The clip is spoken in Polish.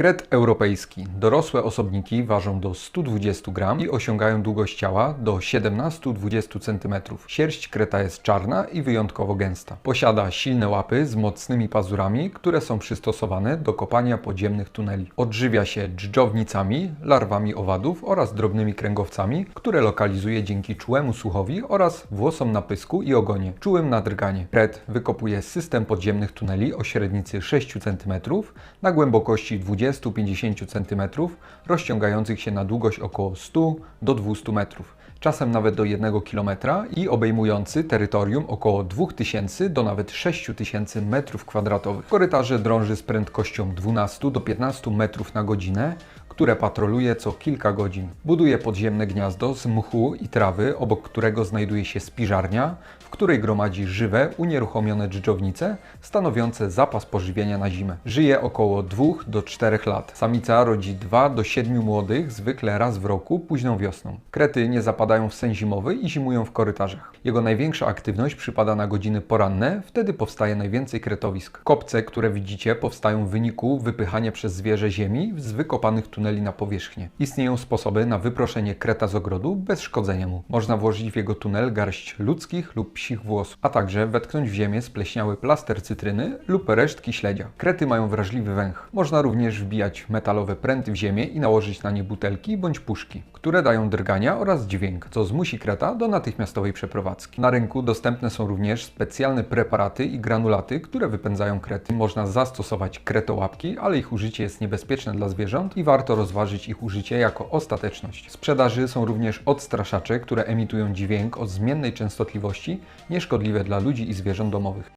Kret europejski. Dorosłe osobniki ważą do 120 gram i osiągają długość ciała do 17-20 cm. Sierść kreta jest czarna i wyjątkowo gęsta. Posiada silne łapy z mocnymi pazurami, które są przystosowane do kopania podziemnych tuneli. Odżywia się dżdżownicami, larwami owadów oraz drobnymi kręgowcami, które lokalizuje dzięki czułemu słuchowi oraz włosom na pysku i ogonie, czułym na drganie. Kret wykopuje system podziemnych tuneli o średnicy 6 cm na głębokości 20-50 cm, rozciągających się na długość około 100 do 200 metrów, czasem nawet do 1 km i obejmujący terytorium około 2000 do nawet 6000 metrów kwadratowych. Korytarze drąży z prędkością 12 do 15 metrów na godzinę, które patroluje co kilka godzin. Buduje podziemne gniazdo z mchu i trawy, obok którego znajduje się spiżarnia, w której gromadzi żywe, unieruchomione dżdżownice, stanowiące zapas pożywienia na zimę. Żyje około 2 do 4 lat. Samica rodzi 2 do 7 młodych, zwykle raz w roku, późną wiosną. Krety nie zapadają w sen zimowy i zimują w korytarzach. Jego największa aktywność przypada na godziny poranne, wtedy powstaje najwięcej kretowisk. Kopce, które widzicie, powstają w wyniku wypychania przez zwierzę ziemi z wykopanych tuneli na powierzchnię. Istnieją sposoby na wyproszenie kreta z ogrodu bez szkodzenia mu. Można włożyć w jego tunel garść ludzkich lub psich włosów, a także wetknąć w ziemię spleśniały plaster cytryny lub resztki śledzia. Krety mają wrażliwy węch. Można również wbijać metalowe pręty w ziemię i nałożyć na nie butelki bądź puszki, które dają drgania oraz dźwięk, co zmusi kreta do natychmiastowej przeprowadzki. Na rynku dostępne są również specjalne preparaty i granulaty, które wypędzają krety. Można zastosować kretołapki, ale ich użycie jest niebezpieczne dla zwierząt i warto rozważyć ich użycie jako ostateczność. W sprzedaży są również odstraszacze, które emitują dźwięk o zmiennej częstotliwości, nieszkodliwe dla ludzi i zwierząt domowych.